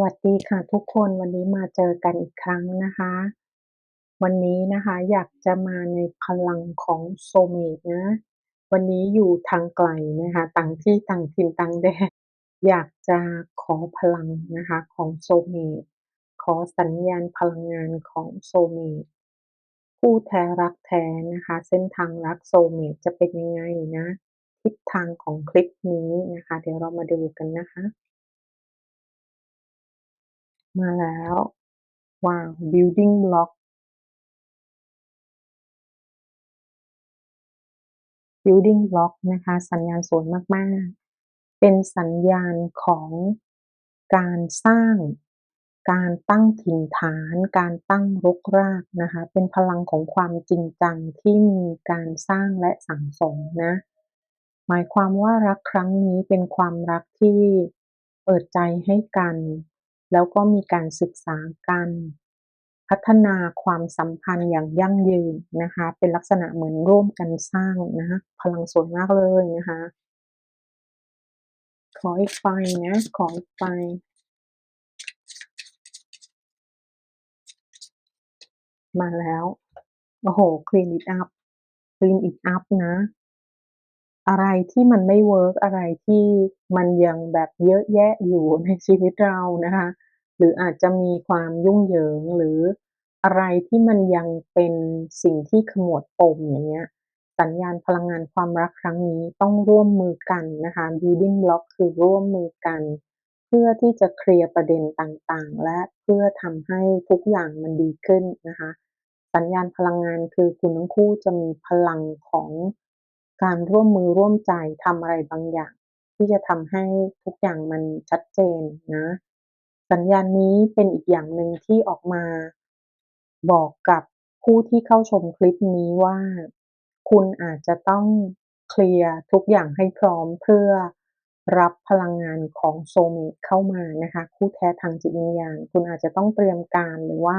วัสดีค่ะทุกคนวันนี้มาเจอกันอีกครั้งนะคะ วันนี้นะคะอยากจะมาในพลังของโซเมตนะ วันนี้อยู่ทางไกลนะคะต่างที่ต่างถิ่นต่างแดนอยากจะขอพลังนะคะของโซเมตขอสัญญาณพลังงานของโซเมตคู่แท้รักแท้นะคะ เส้นทางรักโซเมตจะเป็นยังไงนะ ทิศทางของคลิปนี้นะคะ เดี๋ยวเรามาดูกันนะคะ มาแล้วว้าว building block building block นะคะ สัญญาณสวยมาก ๆ เป็นสัญญาณของการสร้าง การตั้งถิ่นฐาน การตั้งรกรากนะคะ เป็นพลังของความจริงจังที่มีการสร้างและสั่งสมนะ หมายความว่ารักครั้งนี้เป็นความรักที่เปิดใจให้กัน แล้วก็มีการศึกษากัน พัฒนาความสัมพันธ์อย่างยั่งยืนนะคะ เป็นลักษณะเหมือนร่วมกันสร้างนะคะพลังสวยมากเลยนะคะ ขออีกไฟนะ ขออีกไฟมาแล้ว โอ้โฮ clean it up clean it up นะ อะไรที่มันไม่เวิร์กอะไรที่มันยังแบบเยอะแยะอยู่ในชีวิตเรานะคะ หรืออาจจะมีความยุ่งเหยิงหรืออะไรที่มันยังเป็นสิ่งที่ขมวดปมอย่างเงี้ยสัญญาณพลังงานความรักครั้งนี้ต้องร่วมมือกันนะคะ building block คือร่วมมือกัน เพื่อที่จะเคลียร์ประเด็นต่างๆ และเพื่อทำให้ทุกอย่างมันดีขึ้นนะคะ สัญญาณพลังงานคือคุณทั้งคู่จะมีพลังของ การร่วมมือร่วมใจทำอะไรบางอย่าง ที่จะทำให้ทุกอย่างมันชัดเจนนะ สัญญาณนี้เป็นอีกอย่างหนึ่งที่ออกมา บอกกับผู้ที่เข้าชมคลิปนี้ว่า คุณอาจจะต้องเคลียร์ทุกอย่างให้พร้อมเพื่อรับพลังงานของโซเมตเข้ามานะคะ คู่แท้ทางจิตวิญญาณ คุณอาจจะต้องเตรียมการหรือว่า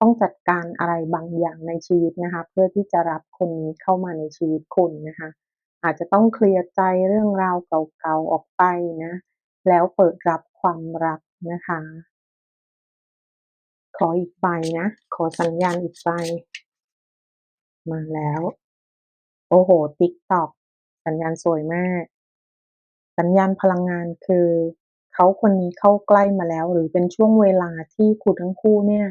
ต้องจัดการอะไรบางอย่างในชีวิตนะคะ เพื่อที่จะรับคนนี้เข้ามาในชีวิตคุณนะคะ อาจจะต้องเคลียร์ใจเรื่องราวเก่าๆออกไปนะ แล้วเปิดรับความรักนะคะ ขออีกใบนะ ขอสัญญาณอีกใบมาแล้ว โอ้โฮ TikTok สัญญาณสวยมาก สัญญาณพลังงานคือเขาคนนี้เข้าใกล้มาแล้ว หรือเป็นช่วงเวลาที่คุณทั้งคู่เนี่ย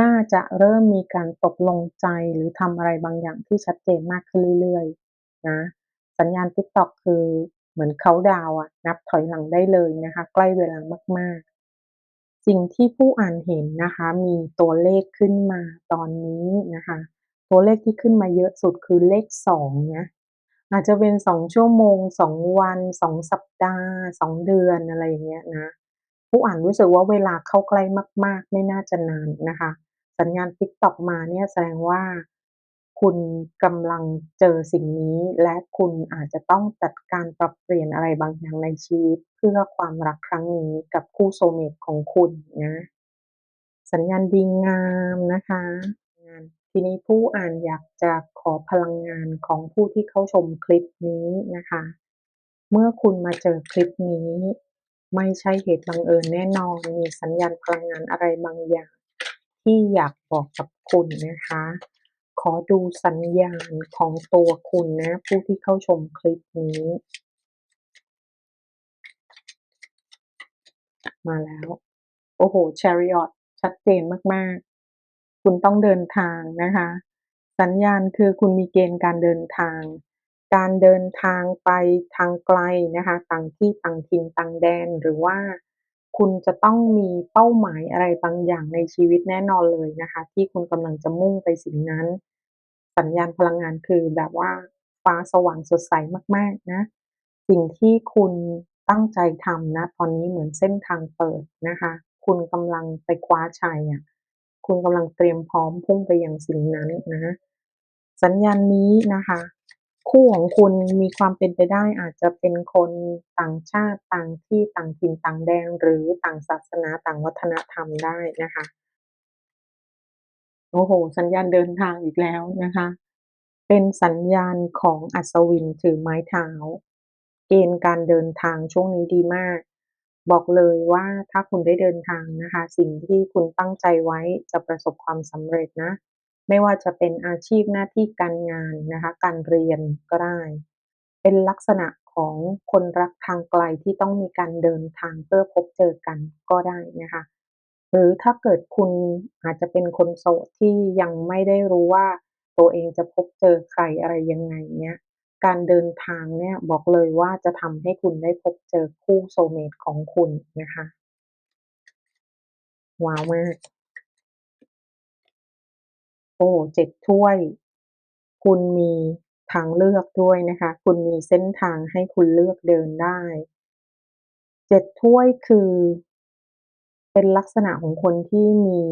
น่าจะเริ่มมีการตกลงใจหรือทำอะไรบางอย่างที่ชัดเจนมากขึ้นเรื่อยๆ นะ สัญญาณ TikTok คือเหมือนเคาดาวอะนับถอยหลังได้เลยนะคะ ใกล้เวลามาก ๆ สิ่งที่ผู้อ่านเห็นนะคะ มีตัวเลขขึ้นมาตอนนี้นะคะ ตัวเลขที่ขึ้นมาเยอะสุดคือเลข2นะอาจจะเป็น 2 ชั่วโมง 2 วัน 2 สัปดาห์ 2 เดือนอะไรอย่างเงี้ยนะผู้อ่านรู้สึกว่าเวลาเข้าใกล้มาก ๆ ไม่น่าจะนานนะคะ สัญญาณ TikTok มาเนี่ยแสดงว่า คุณกำลังเจอสิ่งนี้ และคุณอาจจะต้องจัดการปรับเปลี่ยนอะไรบางอย่างในชีวิต เพื่อความรักครั้งนี้กับคู่โซเมตของคุณนะสัญญาณดีงามนะคะทีนี้ผู้อ่านอยากจะขอพลังงานของผู้ที่เข้าชมคลิปนี้นะคะ เมื่อคุณมาเจอคลิปนี้ ไม่ใช่เหตุบังเอิญแน่นอนมีสัญญาณพลังงานอะไรบางอย่าง ที่อยากบอกกับคุณนะคะ ขอดูสัญญาณของตัวคุณนะ ผู้ที่เข้าชมคลิปนี้ มาแล้ว โอ้โฮ Chariot ชัดเจนมาก ๆ คุณต้องเดินทางนะคะ สัญญาณคือคุณมีเกณฑ์การเดินทาง การเดินทางไปทางไกลนะคะ ต่างที่ต่างถิ่นต่างแดนหรือว่า คุณจะต้องมีเป้าหมายอะไรบางอย่างในชีวิตแน่นอนเลยนะคะ ที่คุณกำลังจะมุ่งไปสิ่งนั้น สัญญาณพลังงานคือแบบว่าฟ้าสว่างสดใสมากๆนะ สิ่งที่คุณตั้งใจทำณตอนนี้เหมือนเส้นทางเปิดนะคะ คุณกำลังไปคว้าชัยอะคุณกำลังเตรียมพร้อมพุ่งไปยังสิ่งนั้นนะ สัญญาณนี้นะคะ คู่ของคุณมีความเป็นไปได้อาจจะเป็นคนต่างชาติต่างที่ต่างถิ่นต่างแดนหรือต่างศาสนาต่างวัฒนธรรมได้นะคะโอ้โฮสัญญาณเดินทางอีกแล้วนะคะ เป็นสัญญาณของอัศวินถือไม้เท้า เกณฑ์การเดินทางช่วงนี้ดีมาก บอกเลยว่าถ้าคุณได้เดินทางนะคะ สิ่งที่คุณตั้งใจไว้จะประสบความสำเร็จนะ ไม่ว่าจะเป็นอาชีพหน้าที่การงานนะคะ การเรียนก็ได้ เป็นลักษณะของคนรักทางไกลที่ต้องมีการเดินทางเพื่อพบเจอกันก็ได้นะคะ หรือถ้าเกิดคุณอาจจะเป็นคนโสดที่ยังไม่ได้รู้ว่าตัวเองจะพบเจอใครอะไรยังไงเนี้ย การเดินทางเนี่ยบอกเลยว่าจะทำให้คุณได้พบเจอคู่โซเมตของคุณนะคะ ว้าวมาก อ้เจ็ดถ้วย คุณมีทางเลือกด้วยนะคะ คุณมีเส้นทางให้คุณเลือกเดินได้เจ็ดถ้วยคือ เป็นลักษณะของคนที่มี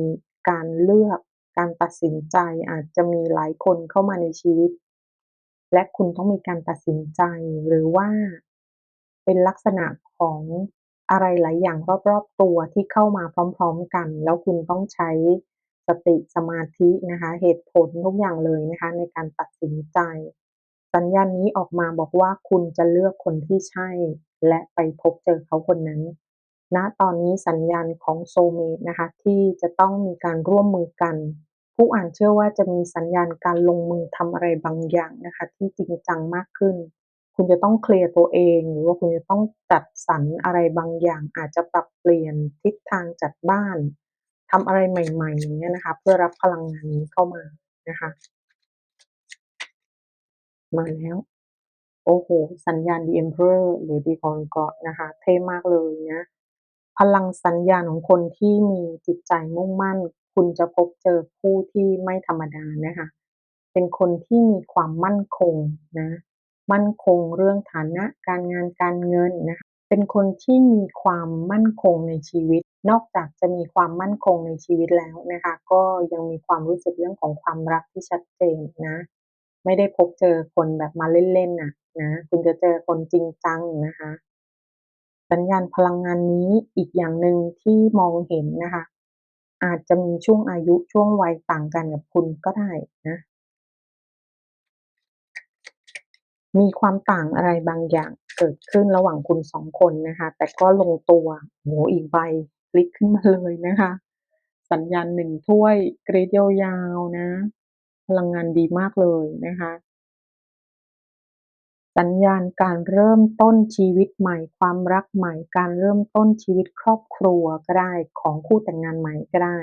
การเลือกการตัดสินใจอาจจะมีหลายคนเข้ามาในชีวิต และคุณต้องมีการตัดสินใจหรือว่าเป็นลักษณะของอะไรหลายอย่างรอบๆตัวที่เข้ามาพร้อม ๆ กัน แล้วคุณต้องใช้ สติสมาธินะคะเหตุผลทุกอย่างเลยนะคะในการตัดสินใจ สัญญาณนี้ออกมาบอกว่าคุณจะเลือกคนที่ใช่ และไปพบเจอเขาคนนั้นณตอนนี้สัญญาณของโซเมตนะคะที่จะต้องมีการร่วมมือกัน ผู้อ่านเชื่อว่าจะมีสัญญาณการลงมือทำอะไรบางอย่างนะคะที่จริงจังมากขึ้น คุณจะต้องเคลียร์ตัวเอง หรือว่าคุณจะต้องจัดสรรอะไรบางอย่าง อาจจะปรับเปลี่ยนทิศทางจัดบ้าน ทำอะไรใหม่ๆอย่างเงี้ยนะคะ เพื่อรับพลังงานนี้เข้ามานะคะ มาแล้ว โอ้โฮสัญญาณ The Emperor หรือ The Concord นะคะ เท่มากเลยนะพลังสัญญาณของคนที่มีจิตใจมุ่งมั่น คุณจะพบเจอผู้ที่ไม่ธรรมดานะคะ เป็นคนที่มีความมั่นคงนะ มั่นคงเรื่องฐานะการงานการเงินนะคะ เป็นคนที่มีความมั่นคงในชีวิต นอกจากจะมีความมั่นคงในชีวิตแล้วนะคะ ก็ยังมีความรู้สึกเรื่องของความรักที่ชัดเจนนะ ไม่ได้พบเจอคนแบบมาเล่นๆนะนะ คุณจะเจอคนจริงจังนะคะ สัญญาณพลังงานนี้อีกอย่างหนึ่งที่มองเห็นนะคะ อาจจะมีช่วงอายุช่วงวัยต่างกันกับคุณก็ได้นะ มีความต่างอะไรบางอย่างเกิดขึ้นระหว่างคุณ2คนนะคะ แต่ก็ลงตัวโอ้โฮอีกใบพลิกขึ้นมาเลยนะคะ สัญญาณ1ถ้วยเกรดยาวๆนะ พลังงานดีมากเลยนะคะ สัญญาณการเริ่มต้นชีวิตใหม่ ความรักใหม่ การเริ่มต้นชีวิตครอบครัวก็ได้ของคู่แต่งงานใหม่ก็ได้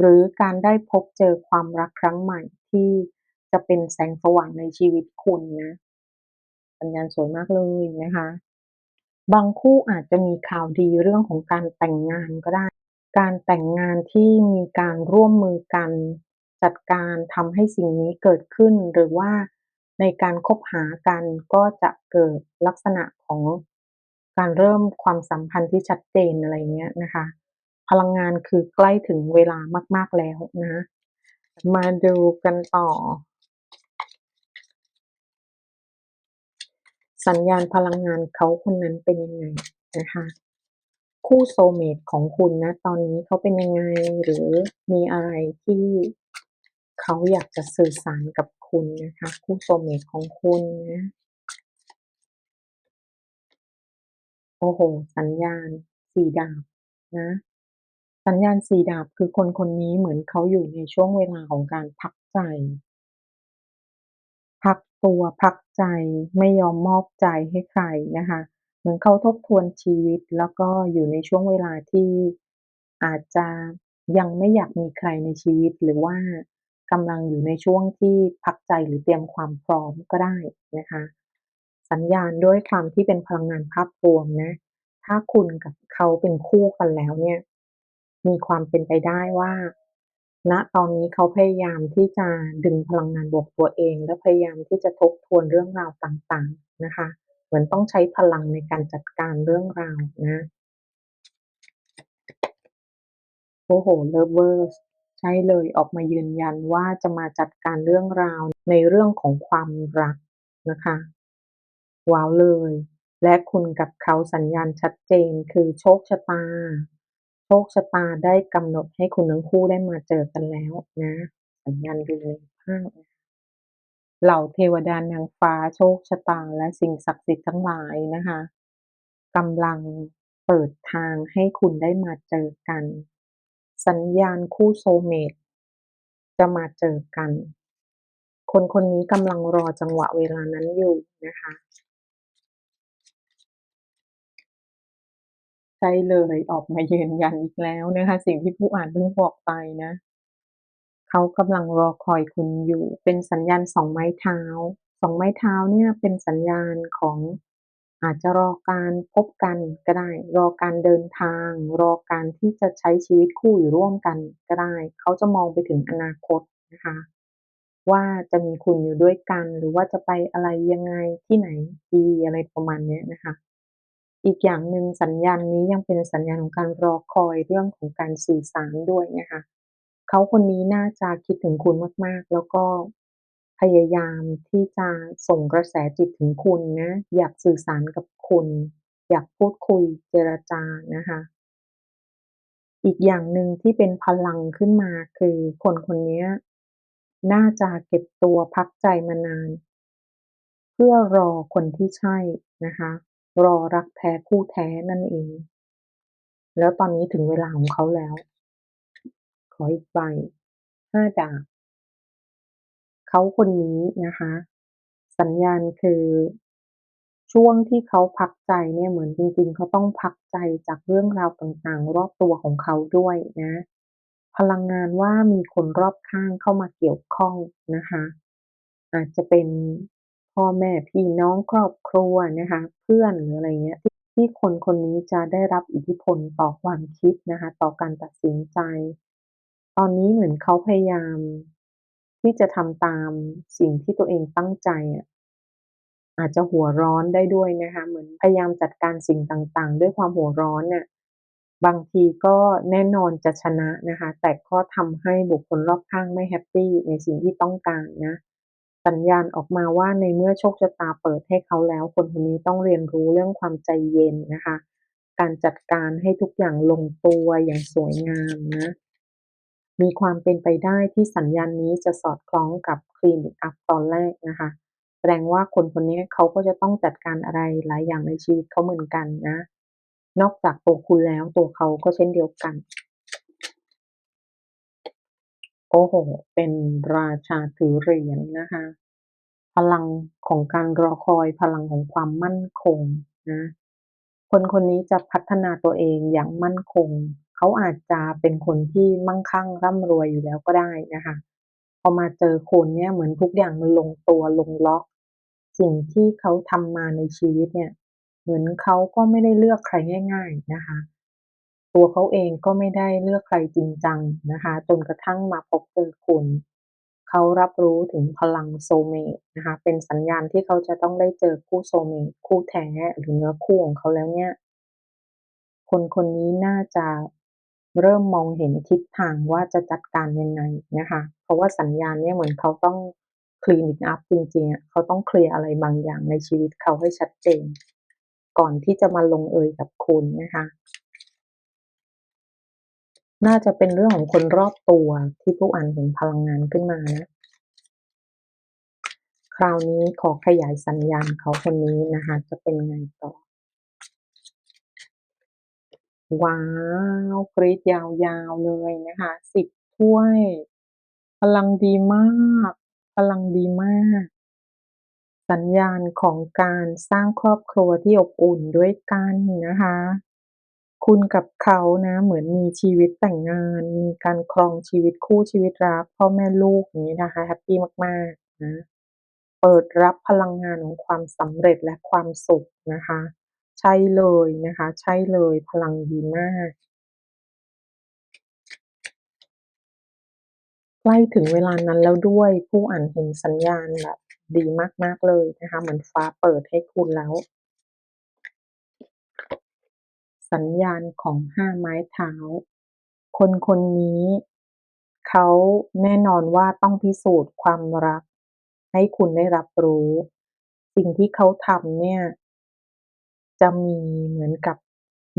หรือการได้พบเจอความรักครั้งใหม่ที่จะเป็นแสงสว่างในชีวิตคุณนะ สัญญาณสวยมากเลยนะคะ บางคู่อาจจะมีข่าวดีเรื่องของการแต่งงานก็ได้ การแต่งงานที่มีการร่วมมือกันจัดการทำให้สิ่งนี้เกิดขึ้น หรือว่าในการคบหากันก็จะเกิดลักษณะของการเริ่มความสัมพันธ์ที่ชัดเจนอะไรอย่างเงี้ยนะคะ พลังงานคือใกล้ถึงเวลามาก ๆแล้วนะ มาดูกันต่อ สัญญาณพลังงานเขาคนนั้นเป็นยังไงนะคะ คู่โซเมตของคุณณตอนนี้เขาเป็นยังไงหรือมีอะไรที่เขาอยากจะสื่อสารกับคุณนะคะ คู่โซเมตของคุณนะโอ้โฮสัญญาณ4ดาบนะ สัญญาณ4ดาบคือคนคนนี้เหมือนเขาอยู่ในช่วงเวลาของการพักใจ ตัวพักใจไม่ยอมมอบใจให้ใครนะคะ เหมือนเขาทบทวนชีวิต แล้วก็อยู่ในช่วงเวลาที่อาจจะยังไม่อยากมีใครในชีวิต หรือว่ากำลังอยู่ในช่วงที่พักใจหรือเตรียมความพร้อมก็ได้นะคะ สัญญาณด้วยความที่เป็นพลังงานภาพรวมนะ ถ้าคุณกับเขาเป็นคู่กันแล้วเนี่ย มีความเป็นไปได้ว่า ณตอนนี้เขาพยายามที่จะดึงพลังงานบวกตัวเอง และพยายามที่จะทบทวนเรื่องราวต่างๆนะคะ เหมือนต้องใช้พลังในการจัดการเรื่องราวนะโอ้โฮ Lovers ใช่เลยออกมายืนยันว่าจะมาจัดการเรื่องราวในเรื่องของความรักนะคะว้าวเลย และคุณกับเขาสัญญาณชัดเจนคือโชคชะตา โชคชะตาได้กำหนดให้คุณทั้งคู่ได้มาเจอกันแล้วนะ สัญญาณดีเลยภาพเหล่าเทวดานางฟ้าโชคชะตาและสิ่งศักดิ์สิทธิ์ทั้งหลายนะคะกำลังเปิดทางให้คุณได้มาเจอกัน สัญญาณคู่โซเมตจะมาเจอกัน คนคนนี้กำลังรอจังหวะเวลานั้นอยู่นะคะ ใช่เลยออกมายืนยันอีกแล้วนะคะ สิ่งที่ผู้อ่านเพิ่งบอกไปนะ เขากำลังรอคอยคุณอยู่ เป็นสัญญาณสองไม้เท้าสองไม้เท้าเนี่ยเป็นสัญญาณของอาจจะรอการพบกันก็ได้ รอการเดินทาง รอการที่จะใช้ชีวิตคู่อยู่ร่วมกันก็ได้ เขาจะมองไปถึงอนาคตนะคะ ว่าจะมีคุณอยู่ด้วยกัน หรือว่าจะไปอะไรยังไงที่ไหนดีอะไรประมาณนี้นะคะ อีกอย่างหนึ่งสัญญาณนี้ยังเป็นสัญญาณของการรอคอยเรื่องของการสื่อสารด้วยนะคะเขาคนนี้น่าจะคิดถึงคุณมากๆ แล้วก็พยายามที่จะส่งกระแสจิตถึงคุณนะอยากสื่อสารกับคุณ อยากพูดคุยเจรจานะคะอีกอย่างหนึ่งที่เป็นพลังขึ้นมาคือคนคนนี้น่าจะเก็บตัวพักใจมานาน เพื่อรอคนที่ใช่นะคะ รอรักแท้คู่แท้นั่นเอง แล้วตอนนี้ถึงเวลาของเขาแล้ว ขออีกใบห้าดาบเขาคนนี้นะคะ สัญญาณคือช่วงที่เขาพักใจเนี่ยเหมือนจริง ๆ เขาต้องพักใจจากเรื่องราวต่างๆ รอบตัวของเขาด้วยนะ พลังงานว่ามีคนรอบข้างเข้ามาเกี่ยวข้องนะคะ อาจจะเป็น พ่อแม่พี่น้องครอบครัวนะคะเพื่อนหรืออะไรเงี้ยที่คนคนนี้จะได้รับอิทธิพลต่อความคิดนะคะต่อการตัดสินใจ ตอนนี้เหมือนเขาพยายาม ที่จะทำตามสิ่งที่ตัวเองตั้งใจอะอาจจะหัวร้อนได้ด้วยนะคะเหมือนพยายามจัดการสิ่งต่างๆ ด้วยความหัวร้อนน่ะบางทีก็แน่นอนจะชนะนะคะ แต่ก็ทำให้บุคคลรอบข้างไม่แฮปปี้ในสิ่งที่ต้องการนะ สัญญาณออกมาว่าในเมื่อโชคชะตาเปิดให้เขาแล้ว คนคนนี้ต้องเรียนรู้เรื่องความใจเย็นนะคะ การจัดการให้ทุกอย่างลงตัวอย่างสวยงามนะ มีความเป็นไปได้ที่สัญญาณนี้จะสอดคล้องกับ Clean it up ตอนแรกนะคะ แสดงว่าคนคนนี้เขาก็จะต้องจัดการอะไรหลายอย่างในชีวิตเขาเหมือนกันนะ นอกจากตัวคุณแล้วตัวเขาก็เช่นเดียวกัน โอ้โฮเป็นราชาถือเหรียญนะคะ พลังของการรอคอยพลังของความมั่นคงนะ คนคนนี้จะพัฒนาตัวเองอย่างมั่นคง เขาอาจจะเป็นคนที่มั่งคั่งร่ำรวยอยู่แล้วก็ได้นะคะ พอมาเจอคุณเนี่ยเหมือนทุกอย่างมันลงตัวลงล็อก สิ่งที่เขาทำมาในชีวิตเนี่ย เหมือนเขาก็ไม่ได้เลือกใครง่าย ๆนะคะ ตัวเขาเองก็ไม่ได้เลือกใครจริงจังนะคะ จนกระทั่งมาพบเจอคุณ เขารับรู้ถึงพลังโซเมตนะคะ เป็นสัญญาณที่เขาจะต้องได้เจอคู่โซเมตคู่แท้หรือเนื้อคู่ของเขาแล้วเนี่ย คนคนนี้น่าจะเริ่มมองเห็นทิศทางว่าจะจัดการยังไงนะคะ เพราะว่าสัญญาณเนี่ยเหมือนเขาต้อง Clean it up จริงๆเขาต้องเคลียร์อะไรบางอย่างในชีวิตเขาให้ชัดเจน ก่อนที่จะมาลงเอยกับคุณนะคะ น่าจะเป็นเรื่องของคนรอบตัวที่ผู้อ่านเห็นพลังงานขึ้นมานะ คราวนี้ขอขยายสัญญาณเขาคนนี้นะคะ จะเป็นไงต่อ ว้าวกรีดยาวๆเลยนะคะ10ถ้วย พลังดีมาก พลังดีมาก สัญญาณของการสร้างครอบครัวที่อบอุ่นด้วยกันนะคะ คุณกับเขานะ เหมือนมีชีวิตแต่งงาน มีการครองชีวิตคู่ ชีวิตรัก พ่อแม่ลูก อย่างงี้นะคะ แฮปปีมาก ๆ นะ เปิดรับพลังงานของความสำเร็จและความสุขนะคะ ใช่เลยนะคะ ใช่เลย พลังดีมาก ใกล้ถึงเวลานั้นแล้วด้วย ผู้อ่านเห็นสัญญาณแบบดีมาก ๆ เลยนะคะ เหมือนฟ้าเปิดให้คุณแล้ว สัญญาณของ5ไม้เท้า คนคนนี้เขาแน่นอนว่าต้องพิสูจน์ความรัก ให้คุณได้รับรู้ สิ่งที่เขาทำเนี่ย จะมีเหมือนกับ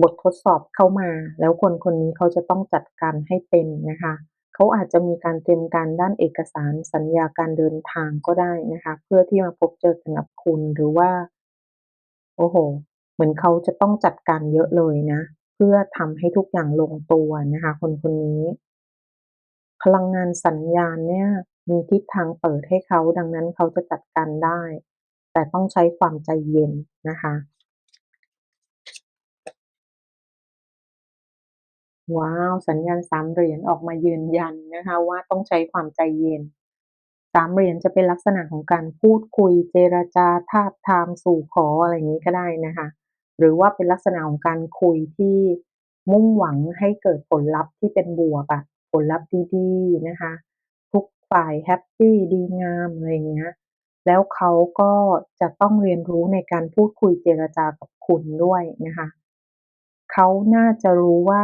บททดสอบเข้ามา แล้วคนคนนี้เขาจะต้องจัดการให้เป็นนะคะเขาอาจจะมีการเตรียมการด้านเอกสารสัญญาการเดินทางก็ได้นะคะ เพื่อที่มาพบเจอกันกับคุณหรือว่า โอ้โฮ เหมือนเขาจะต้องจัดการเยอะเลยนะ เพื่อทำให้ทุกอย่างลงตัวนะคะ คนคนนี้ พลังงานสัญญาณเนี่ย มีทิศทางเปิดให้เขาดังนั้นเขาจะจัดการได้ แต่ต้องใช้ความใจเย็นนะคะว้าวสัญญาณ3เหรียญออกมายืนยันนะคะ ว่าต้องใช้ความใจเย็น3เหรียญจะเป็นลักษณะของการพูดคุยเจรจาทาบทามสู่ขออะไรอย่างงี้ก็ได้นะคะ หรือว่าเป็นลักษณะของการคุยที่มุ่งหวังให้เกิดผลลัพธ์ที่เป็นบวกอะผลลัพธ์ดีๆนะคะ ทุกฝ่ายแฮปปี้ดีงามอะไรเงี้ยแล้วเขาก็จะต้องเรียนรู้ในการพูดคุยเจรจากับคุณด้วยนะคะเขาน่าจะรู้ว่า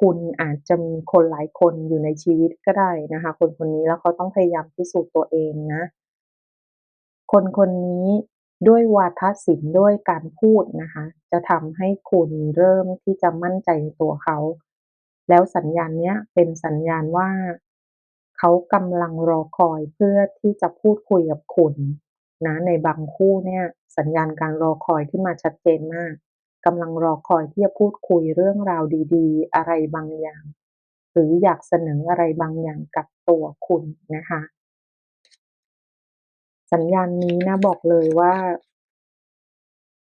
คุณอาจจะมีคนหลายคนอยู่ในชีวิตก็ได้นะคะ คนคนนี้แล้วเขาต้องพยายามพิสูจน์ตัวเองนะ คนคนนี้ ด้วยวาทศิลป์ด้วยการพูดนะคะ จะทำให้คุณเริ่มที่จะมั่นใจในตัวเขา แล้วสัญญาณเนี้ยเป็นสัญญาณว่า เขากำลังรอคอยเพื่อที่จะพูดคุยกับคุณนะในบางคู่เนี่ยสัญญาณการรอคอยขึ้นมาชัดเจนมากกำลังรอคอยที่จะพูดคุยเรื่องราวดีๆ อะไรบางอย่าง หรืออยากเสนออะไรบางอย่างกับตัวคุณนะคะ สัญญาณนี้นะบอกเลยว่า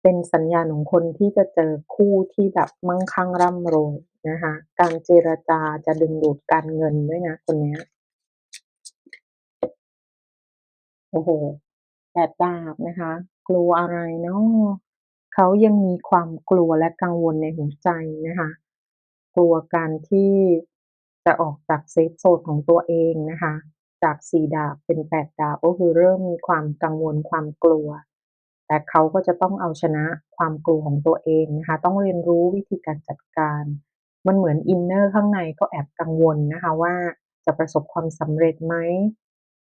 เป็นสัญญาณของคนที่จะเจอคู่ที่แบบมั่งคั่งร่ำรวยนะคะ การเจรจาจะดึงดูดการเงินด้วยนะคนนี้โอ้โฮ8ดาบนะคะ กลัวอะไรเนาะเขายังมีความกลัวและกังวลในหัวใจนะคะ กลัวการที่จะออกจากเซฟโซนของตัวเองนะคะ จาก4ดาบเป็น8ดาบก็คือเริ่มมีความกังวลความกลัว แต่เขาก็จะต้องเอาชนะความกลัวของตัวเองนะคะ ต้องเรียนรู้วิธีการจัดการ มันเหมือนอินเนอร์ข้างในก็แอบกังวลนะคะว่าจะประสบความสำเร็จไหม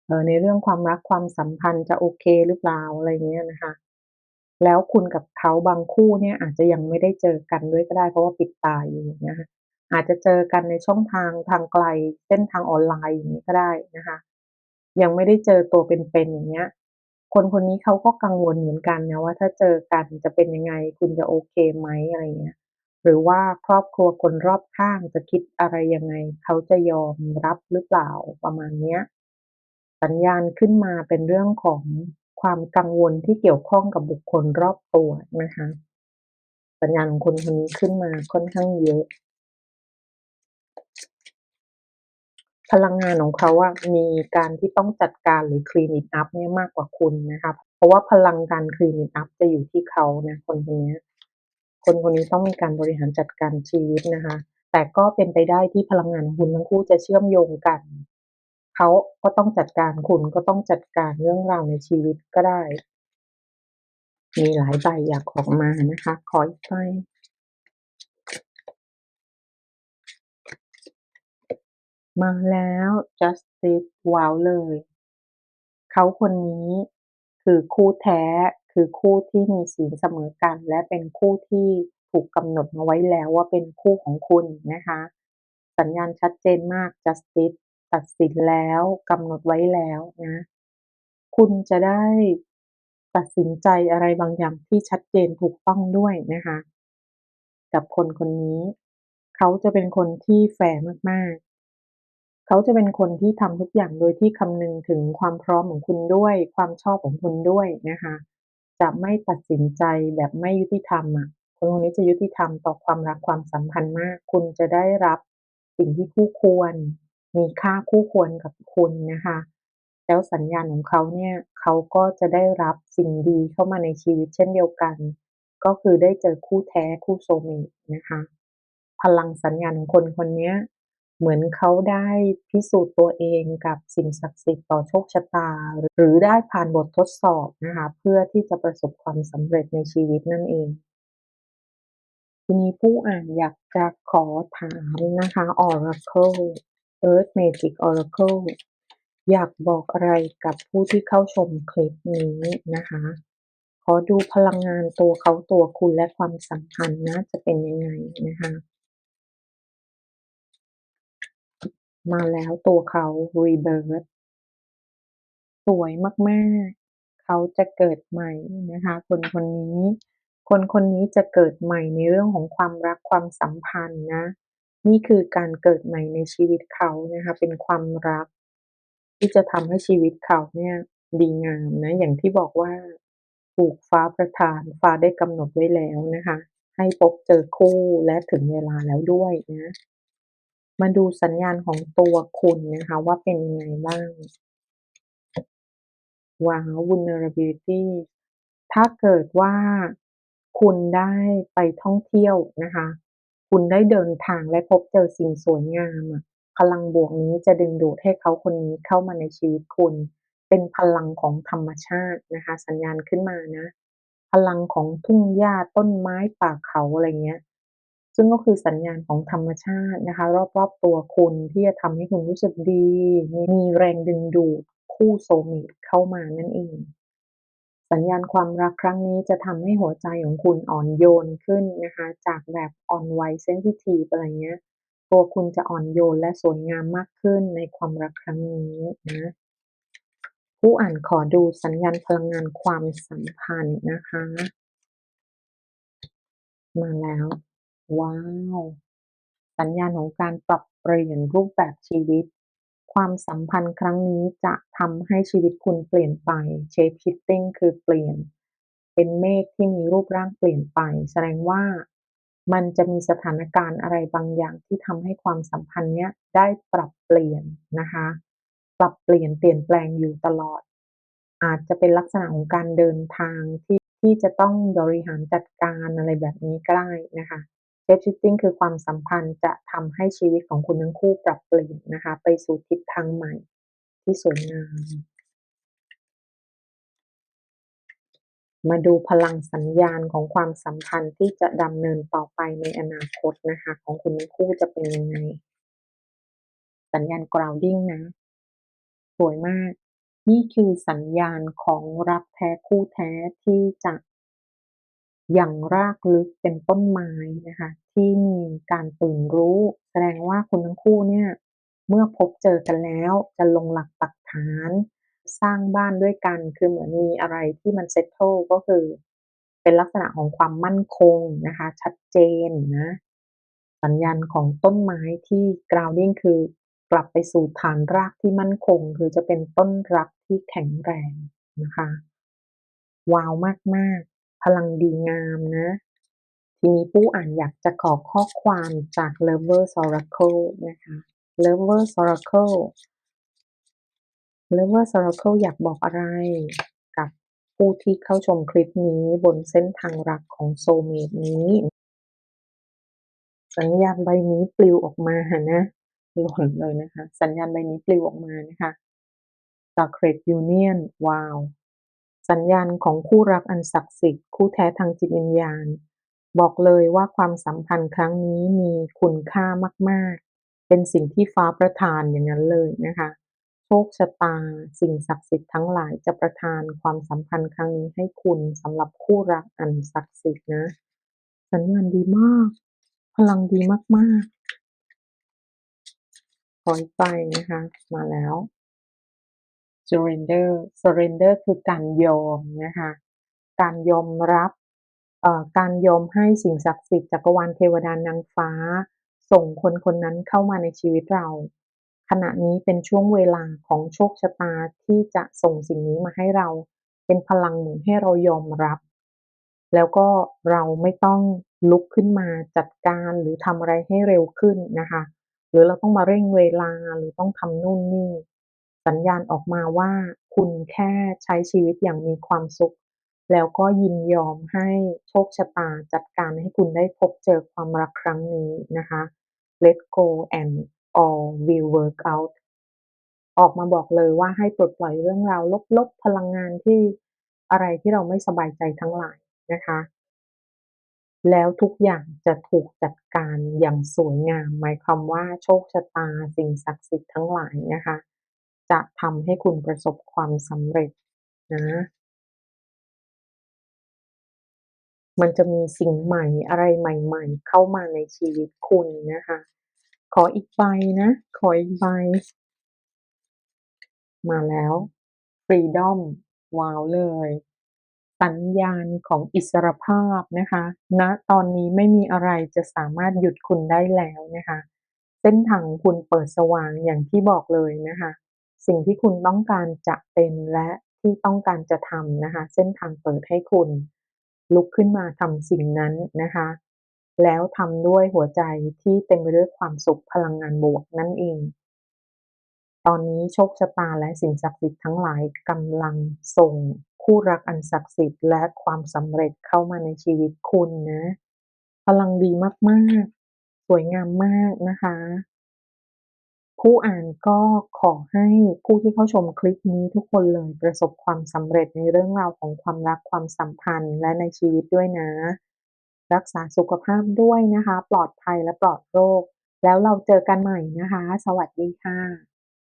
เอ่อในเรื่องความรักความสัมพันธ์จะโอเคหรือเปล่าอะไรเงี้ยนะคะ แล้วคุณกับเขาบางคู่เนี่ยอาจจะยังไม่ได้เจอกันด้วยก็ได้เพราะว่าปิดตาอยู่นะคะ อาจจะเจอกันในช่องทางทางไกล เส้นทางออนไลน์อย่างงี้ก็ได้นะคะ ยังไม่ได้เจอตัวเป็นๆอย่างเงี้ย คนคนนี้เขาก็กังวลเหมือนกันนะว่าถ้าเจอกันจะเป็นยังไง คุณจะโอเคไหมอะไรเงี้ย หรือว่าครอบครัวคนรอบข้างจะคิดอะไรยังไง เขาจะยอมรับหรือเปล่าประมาณเนี้ย สัญญาณขึ้นมาเป็นเรื่องของความกังวลที่เกี่ยวข้องกับบุคคลรอบตัวนะคะ สัญญาณของคนคนนี้ขึ้นมาค่อนข้างเยอะ พลังงานของเขาอะมีการที่ต้องจัดการหรือ clean it up เนี่ยมากกว่าคุณนะคะเพราะว่าพลังการ clean it up จะอยู่ที่เขานะคนคนนี้คนคนนี้ต้องมีการบริหารจัดการชีวิตนะคะ แต่ก็เป็นไปได้ที่พลังงานของคุณทั้งคู่จะเชื่อมโยงกันเขาก็ต้องจัดการคุณก็ต้องจัดการเรื่องราวในชีวิตก็ได้ มีหลายใบอยากออกมานะคะ ขออีกใบ มาแล้ว Justice ว้าวเลย เขาคนนี้คือคู่แท้ คือคู่ที่มีศีลเสมอกัน และเป็นคู่ที่ถูกกำหนดมาไว้แล้วว่าเป็นคู่ของคุณนะคะ สัญญาณชัดเจนมาก Justice ตัดสินแล้วกำหนดไว้แล้วนะ คุณจะได้ตัดสินใจอะไรบางอย่างที่ชัดเจนถูกต้องด้วยนะคะ กับคนคนนี้ เขาจะเป็นคนที่แฟร์มาก เขาจะเป็นคนที่ทำทุกอย่างโดยที่คำนึงถึงความพร้อมของคุณด้วย ความชอบของคุณด้วยนะคะ จะไม่ตัดสินใจแบบไม่ยุติธรรมอะคนคนนี้จะยุติธรรมต่อความรักความสัมพันธ์มาก คุณจะได้รับสิ่งที่คู่ควร มีค่าคู่ควรกับคุณนะคะ แล้วสัญญาณของเขาเนี่ย เขาก็จะได้รับสิ่งดีเข้ามาในชีวิตเช่นเดียวกัน ก็คือได้เจอคู่แท้คู่ soulmate นะคะ พลังสัญญาณของคนคนนี้ เหมือนเขาได้พิสูจน์ตัวเองกับสิ่งศักดิ์สิทธิ์ต่อโชคชะตา หรือได้ผ่านบททดสอบนะคะเพื่อที่จะประสบความสำเร็จในชีวิตนั่นเอง ทีนี้ผู้อ่านอยากจะขอถามนะคะ Oracle Earth Magic Oracle อยากบอกอะไรกับผู้ที่เข้าชมคลิปนี้นะคะ ขอดูพลังงานตัวเขาตัวคุณและความสัมพันธ์นะจะเป็นยังไงนะคะ มาแล้วตัวเขา Rebirth สวยมากๆ เขาจะเกิดใหม่นะคะ คนคนนี้ คนคนนี้จะเกิดใหม่ในเรื่องของความรักความสัมพันธ์นะ นี่คือการเกิดใหม่ในชีวิตเขานะคะ เป็นความรัก ที่จะทำให้ชีวิตเขาเนี่ยดีงามนะ อย่างที่บอกว่าถูกฟ้าประทานฟ้าได้กำหนดไว้แล้วนะคะ ให้พบเจอคู่และถึงเวลาแล้วด้วยนะ มาดูสัญญาณของตัวคุณนะคะว่าเป็นยังไงบ้างว้าว vulnerability ถ้าเกิดว่าคุณได้ไปท่องเที่ยวนะคะ คุณได้เดินทางและพบเจอสิ่งสวยงามพลังบวกนี้จะดึงดูดให้เขาคนนี้เข้ามาในชีวิตคุณ เป็นพลังของธรรมชาตินะคะ สัญญาณขึ้นมานะ พลังของทุ่งหญ้าต้นไม้ป่าเขาอะไรเงี้ย ซึ่งก็คือสัญญาณของธรรมชาตินะคะ รอบๆตัวคุณที่จะทำให้คุณรู้สึกดี มีแรงดึงดูดคู่ soulmate เข้ามานั่นเอง สัญญาณความรักครั้งนี้จะทำให้หัวใจของคุณอ่อนโยนขึ้นนะคะ จากแบบอ่อนไหวเซนซิทิฟอะไรเงี้ย ตัวคุณจะอ่อนโยนและสวยงามมากขึ้นในความรักครั้งนี้นะผู้อ่านขอดูสัญญาณพลังงานความสัมพันธ์นะคะ มาแล้ว ว้าว สัญญาณของการปรับเปลี่ยนรูปแบบชีวิต ความสัมพันธ์ครั้งนี้จะทำให้ชีวิตคุณเปลี่ยนไป shape shifting คือเปลี่ยน เป็นเมฆที่มีรูปร่างเปลี่ยนไป แสดงว่ามันจะมีสถานการณ์อะไรบางอย่างที่ทำให้ความสัมพันธ์เนี้ยได้ปรับเปลี่ยนนะคะ ปรับเปลี่ยนเปลี่ยนแปลงอยู่ตลอด อาจจะเป็นลักษณะของการเดินทางที่ที่จะต้องบริหารจัดการอะไรแบบนี้ก็ได้นะคะ shape shifting คือความสัมพันธ์จะทำให้ชีวิตของคุณทั้งคู่ปรับเปลี่ยนนะคะ ไปสู่ทิศทางใหม่ที่สวยงาม มาดูพลังสัญญาณของความสัมพันธ์ที่จะดำเนินต่อไปในอนาคตนะคะ ของคุณทั้งคู่จะเป็นยังไง สัญญาณ grounding นะ สวยมาก นี่คือสัญญาณของรักแท้คู่แท้ที่จะ อย่างรากลึกเป็นต้นไม้นะคะ ที่มีการตื่นรู้ แสดงว่าคุณทั้งคู่เนี่ย เมื่อพบเจอกันแล้วจะลงหลักปักฐาน สร้างบ้านด้วยกันคือเหมือนมีอะไรที่มัน settle ก็คือ เป็นลักษณะของความมั่นคงนะคะ ชัดเจนนะสัญญาณของต้นไม้ที่ grounding คือกลับไปสู่ฐานรากที่มั่นคง คือจะเป็นต้นรักที่แข็งแรงนะคะว้าวมากๆ พลังดีงามนะ ทีนี้ผู้อ่านอยากจะขอข้อความจาก Lover's Oracle นะคะ Lover's Oracle Lover's Oracle อยากบอกอะไรกับผู้ที่เข้าชมคลิปนี้บนเส้นทางรักของ soulmate นี้ สัญญาณใบนี้ปลิวออกมานะหล่นเลยนะคะ สัญญาณใบนี้ปลิวออกมานะคะ Sacred Union ว้าว สัญญาณของคู่รักอันศักดิ์สิทธิ์คู่แท้ทางจิตวิญญาณ บอกเลยว่าความสัมพันธ์ครั้งนี้มีคุณค่ามากๆ เป็นสิ่งที่ฟ้าประทานอย่างงั้นเลยนะคะโชคชะตา สิ่งศักดิ์สิทธิ์ทั้งหลายจะประทานความสัมพันธ์ครั้งนี้ให้คุณสำหรับคู่รักอันศักดิ์สิทธิ์นะ สัญญาณดีมาก พลังดีมากๆขออีกใบนะคะ มาแล้ว Surrender Surrender คือการยอมนะคะ การยอมรับเอ่อการยอมให้สิ่งศักดิ์สิทธิ์จักรวาลเทวดานางฟ้า ส่งคนคนนั้นเข้ามาในชีวิตเรา ขณะนี้เป็นช่วงเวลาของโชคชะตาที่จะส่งสิ่งนี้มาให้เรา เป็นพลังเหมือนให้เรายอมรับ แล้วก็เราไม่ต้องลุกขึ้นมาจัดการหรือทำอะไรให้เร็วขึ้นนะคะ หรือเราต้องมาเร่งเวลาหรือต้องทำนู่นนี่ สัญญาณออกมาว่าคุณแค่ใช้ชีวิตอย่างมีความสุข แล้วก็ยินยอมให้โชคชะตาจัดการให้คุณได้พบเจอความรักครั้งนี้นะคะ Let go and all will work out ออกมาบอกเลยว่าให้ปลดปล่อยเรื่องราวลบๆพลังงานที่อะไรที่เราไม่สบายใจทั้งหลายนะคะ แล้วทุกอย่างจะถูกจัดการอย่างสวยงาม หมายความว่าโชคชะตาสิ่งศักดิ์สิทธิ์ทั้งหลายนะคะ จะทำให้คุณประสบความสำเร็จนะ มันจะมีสิ่งใหม่อะไรใหม่ ๆ เข้ามาในชีวิตคุณนะคะ ขออีกใบนะ ขออีกใบ มาแล้ว Freedom ว้าวเลย สัญญาณของอิสรภาพนะคะณตอนนี้ไม่มีอะไรจะสามารถหยุดคุณได้แล้วนะคะ เส้นทางคุณเปิดสว่างอย่างที่บอกเลยนะคะ สิ่งที่คุณต้องการจะเป็นและที่ต้องการจะทำนะคะ เส้นทางเปิดให้คุณ ลุกขึ้นมาทำสิ่งนั้นนะคะ แล้วทำด้วยหัวใจที่เต็มไปด้วยความสุขพลังงานบวกนั่นเอง ตอนนี้โชคชะตาและสิ่งศักดิ์สิทธิ์ทั้งหลายกำลังส่งคู่รักอันศักดิ์สิทธิ์และความสำเร็จเข้ามาในชีวิตคุณนะ พลังดีมาก ๆ สวยงามมากนะคะ ผู้อ่านก็ขอให้ผู้ที่เข้าชมคลิปนี้ทุกคนเลยประสบความสำเร็จในเรื่องราวของความรักความสัมพันธ์และในชีวิตด้วยนะ รักษาสุขภาพด้วยนะคะ ปลอดภัยและปลอดโรค แล้วเราเจอกันใหม่นะคะ สวัสดีค่ะ